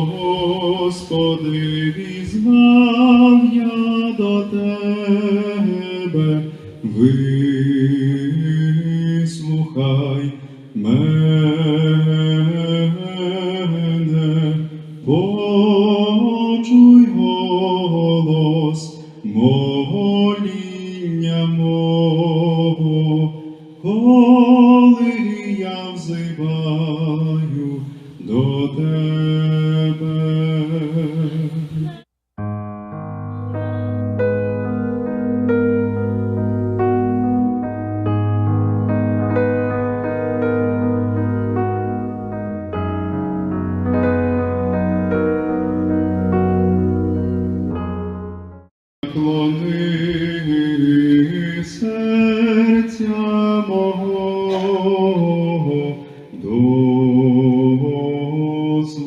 Господи, візвав я до тебе, вислухай мене, почуй голос моління мого, коли я взиваю до тебе. Клони серця мого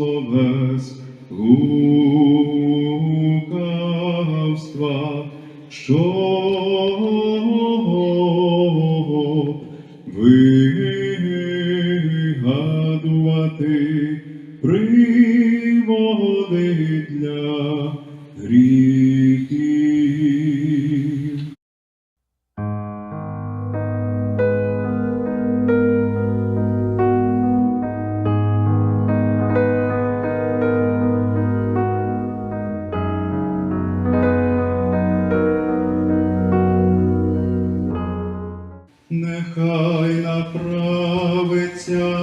словес лукавства, що вигадувати приводи для гріха. славиться.